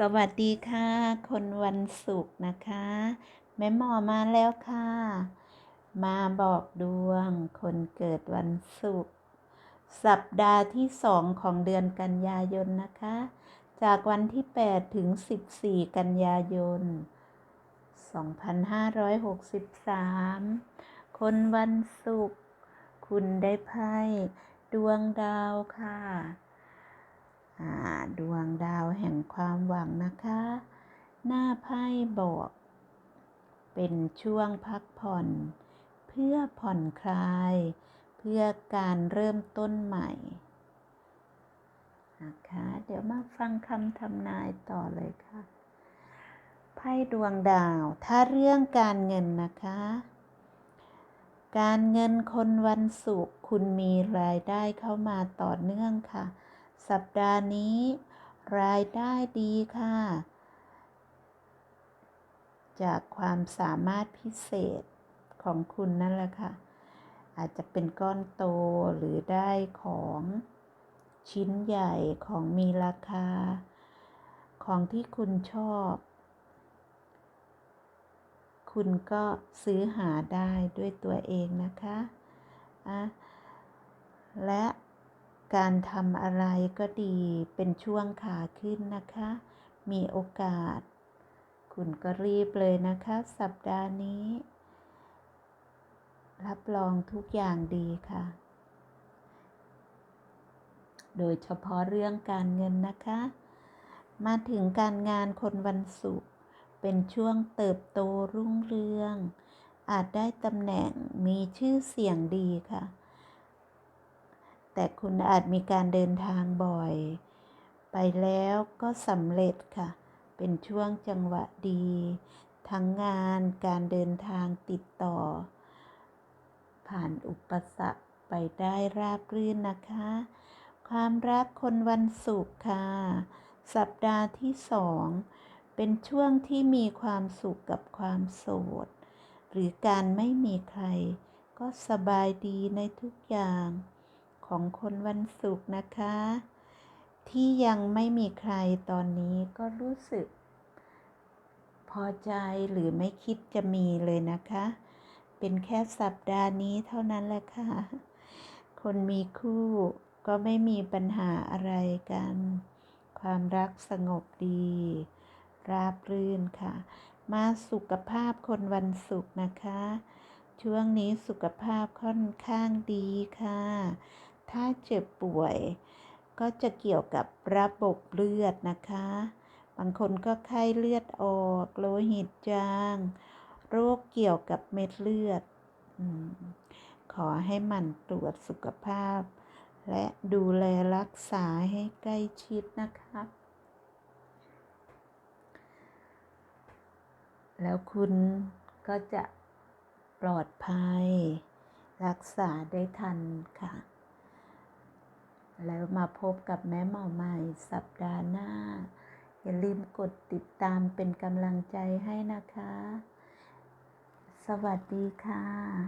สวัสดีค่ะ คนวันศุกร์นะคะ แม่หมอมาแล้วค่ะ มาบอกดวง คนเกิดวันศุกร์สัปดาห์ที่สองของเดือนกันยายนนะคะ จากวันที่ 8 ถึง 14 กันยายน 2563 คนวันศุกร์คุณได้ไพ่ดวงดาวค่ะ ดวงดาวแห่งความหวังนะคะ หน้าไพ่บอก เป็นช่วงพักผ่อน เพื่อผ่อนคลาย เพื่อการเริ่มต้นใหม่นะคะ เดี๋ยวมาฟังคำทำนายต่อเลยค่ะ ไพ่ดวงดาว ถ้าเรื่องการเงินนะคะ การเงินคนวันศุกร์คุณมีรายได้เข้ามาต่อเนื่องค่ะ สัปดาห์นี้ รายได้ดีค่ะ จากความสามารถพิเศษของคุณนั่นแหละค่ะ อาจจะเป็นก้อนโตหรือได้ของชิ้นใหญ่ของมีราคา ของที่คุณชอบ คุณก็ซื้อหาได้ด้วยตัวเองนะคะะและ การทำอะไรก็ดีเป็นช่วงขาขึ้นนะคะ มีโอกาส คุณก็รีบเลยนะคะ สัปดาห์นี้ รับรองทุกอย่างดีค่ะ โดยเฉพาะเรื่องการเงินนะคะ มาถึงการงานคนวันศุกร์เป็นช่วงเติบโตรุ่งเรือง อาจได้ตำแหน่งมีชื่อเสียงดีค่ะ แต่คุณอาจมีการเดินทางบ่อย ไปแล้วก็สำเร็จค่ะ เป็นช่วงจังหวะดี ทั้งงานการเดินทางติดต่อ ผ่านอุปสรรคไปได้ราบรื่นนะคะ ความรักคนวันศุกร์ค่ะ สัปดาห์ที่สองเป็นช่วงที่มีความสุขกับความโสด หรือการไม่มีใคร ก็สบายดีในทุกอย่าง ของคนวันศุกร์นะคะ ที่ยังไม่มีใครตอนนี้ก็รู้สึก พอใจหรือไม่คิดจะมีเลยนะคะ เป็นแค่สัปดาห์นี้เท่านั้นแหละค่ะ คนมีคู่ก็ไม่มีปัญหาอะไรกัน ความรักสงบดี ราบรื่นค่ะ มาสุขภาพคนวันศุกร์นะคะช่วงนี้สุขภาพค่อนข้างดีค่ะ ถ้าเจ็บป่วย ก็จะเกี่ยวกับระบบเลือดนะคะ บางคนก็ไข้เลือดออก โลหิตจาง โรคเกี่ยวกับเม็ดเลือดอขอให้มันตรวจสุขภาพ และดูแลรักษาให้ใกล้ชิดนะคะแล้วคุณก็จะปลอดภัย รักษาได้ทันค่ะ แล้วมาพบกับแม่หมอใหม่สัปดาห์หน้า อย่าลืมกดติดตามเป็นกำลังใจให้นะคะ สวัสดีค่ะ